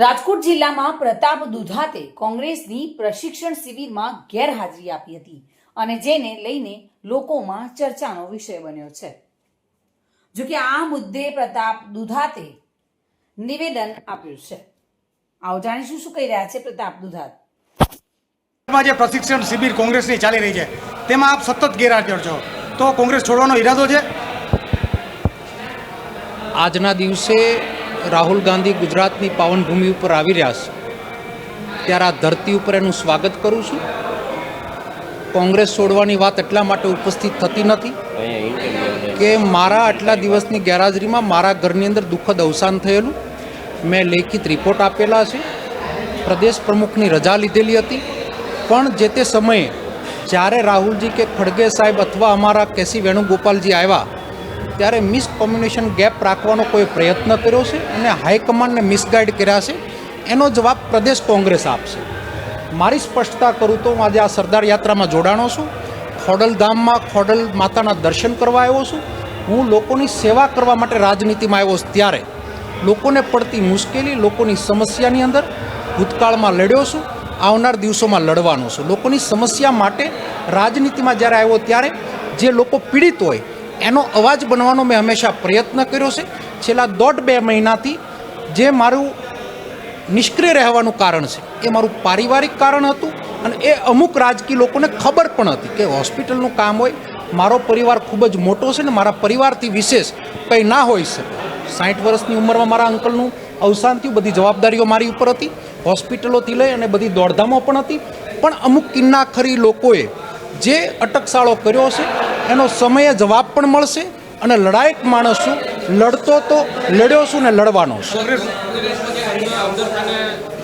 રાજકોટ જિલ્લામાં પ્રતાપ દુધાતે કોંગ્રેસની પ્રશિક્ષણ શિબિરમાં ગેરહાજરી આપી હતી અને જેને લઈને લોકોમાં ચર્ચાનો વિષય બન્યો છે. જો કે આ મુદ્દે પ્રતાપ દુધાતે નિવેદન આપ્યું છે. આવો જાણીશું શું કહી રહ્યા છે પ્રતાપ દુધાત. જે પ્રશિક્ષણ શિબિર કોંગ્રેસની ચાલી રહી છે તેમાં આપ સતત ગેરહાજર છો. તો કોંગ્રેસ છોડવાનો ઈરાદો છે? આજના દિવસે રાહુલ ગાંધી ગુજરાતની પાવનભૂમિ ઉપર આવી રહ્યા છે. ત્યારે આ ધરતી ઉપર એનું સ્વાગત કરું છું. કોંગ્રેસ છોડવાની વાત એટલા માટે ઉપસ્થિત થતી નથી કે મારા આટલા દિવસની ગેરહાજરીમાં મારા ઘરની અંદર દુઃખદ અવસાન થયેલું. મેં લેખિત રિપોર્ટ આપેલા છે. પ્રદેશ પ્રમુખની રજા લીધેલી હતી. પણ જે તે સમયે જ્યારે રાહુલજી કે ખડગે સાહેબ અથવા અમારા કેસી વેણુગોપાલજી આવ્યા ત્યારે મિસકોમ્યુનિકેશન ગેપ રાખવાનો કોઈ પ્રયત્ન કર્યો છે અને હાઈકમાન્ડને મિસગાઈડ કર્યા છે? એનો જવાબ પ્રદેશ કોંગ્રેસ આપશે. મારી સ્પષ્ટતા કરું તો હું આજે આ સરદાર યાત્રામાં જોડાણો છું. ખોડલધામમાં ખોડલ માતાના દર્શન કરવા આવ્યો છું. હું લોકોની સેવા કરવા માટે રાજનીતિમાં આવ્યો છું ત્યારે. લોકોને પડતી મુશ્કેલી, લોકોની સમસ્યાની અંદર ભૂતકાળમાં લડ્યો છું. આવનાર દિવસોમાં લડવાનો છું. લોકોની સમસ્યા માટે રાજનીતિમાં જ્યારે આવ્યો ત્યારે જે લોકો પીડિત હોય એનો અવાજ બનવાનો મેં હંમેશા પ્રયત્ન કર્યો છે. છેલ્લા દોઢ બે મહિનાથી જે મારું નિષ્ક્રિય રહેવાનું કારણ છે, એ મારું પારિવારિક કારણ હતું અને એ અમુક રાજકીય લોકોને ખબર પણ હતી કે હોસ્પિટલનું કામ હોય, મારો પરિવાર ખૂબ જ મોટો છે ને મારા પરિવારથી વિશેષ કંઈ ના હોઈ શકે. સાઠ વર્ષની ઉંમરમાં મારા અંકલનું અવસાન થયું બધી જવાબદારીઓ મારી ઉપર હતી, હોસ્પિટલોથી લઈ અને બધી દોડધામો પણ હતી. પણ અમુક કિન્નાખરી લોકોએ જે અટકશાળો કર્યો છે એનો સમયે જવાબ પણ મળશે અને લડાયક માણસ છું લડતો તો લડ્યો છું ને લડવાનો છું. કોંગ્રેસ અંદર તને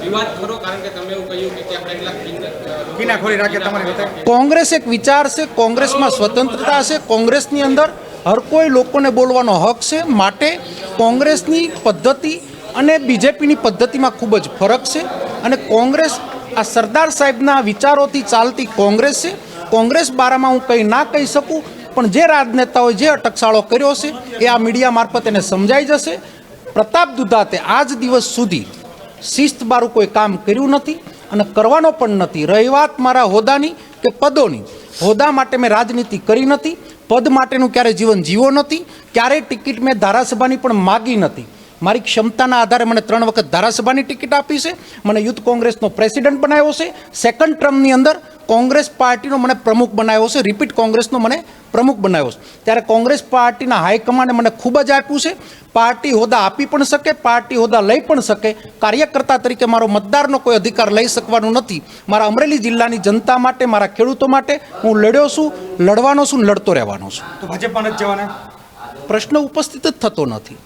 વિવાદ ખરો? કારણ કે તમે એવું કહ્યું કે ત્યાં કેટલાક કિન્નર- કિનાખોરી રાખે તમારી સાથે કોંગ્રેસ એક વિચાર છે કોંગ્રેસમાં સ્વતંત્રતા છે કોંગ્રેસની અંદર હર કોઈ લોકોને બોલવાનો હક છે માટે કોંગ્રેસની પદ્ધતિ અને બીજેપીની પદ્ધતિમાં ખૂબ જ ફરક છે. અને કોંગ્રેસ આ સરદાર સાહેબના વિચારોથી ચાલતી કોંગ્રેસ છે કોંગ્રેસ બારામાં હું કંઈ ના કહી શકું, પણ જે રાજનેતાઓએ જે અટકશાળો કર્યો છે, એ આ મીડિયા મારફત એને સમજાઈ જશે. પ્રતાપ દુધાતે આજ દિવસ સુધી શિસ્ત બારું કોઈ કામ કર્યું નથી અને કરવાનો પણ નથી. રહી વાત મારા હોદ્દાની કે પદોની. હોદ્દા માટે મેં રાજનીતિ કરી નથી, પદ માટેનું ક્યારેય જીવન જીવો નથી, ક્યારેય ટિકિટ મેં ધારાસભાની પણ માગી નથી. મારી ક્ષમતાના આધારે મને ત્રણ વખત ધારાસભાની ટિકિટ આપી છે. મને યુથ કોંગ્રેસનો પ્રેસિડન્ટ બનાવ્યો છે. સેકન્ડ ટર્મની અંદર કોંગ્રેસ પાર્ટીનો મને પ્રમુખ બનાવ્યો છે. રિપીટ કોંગ્રેસનો મને પ્રમુખ બનાવ્યો છે. ત્યારે કોંગ્રેસ પાર્ટીના હાઈકમાન્ડે મને ખૂબ જ આપ્યું છે. પાર્ટી હોદ્દા આપી પણ શકે પાર્ટી હોદ્દા લઈ પણ શકે. કાર્યકર્તા તરીકે મારો મતદારનો કોઈ અધિકાર લઈ શકવાનો નથી. મારા અમરેલી જિલ્લાની જનતા માટે મારા ખેડૂતો માટે હું લડ્યો છું લડવાનો છું લડતો રહેવાનો છું. તો ભાજપમાં નથી જવાના? પ્રશ્ન ઉપસ્થિત જ થતો નથી.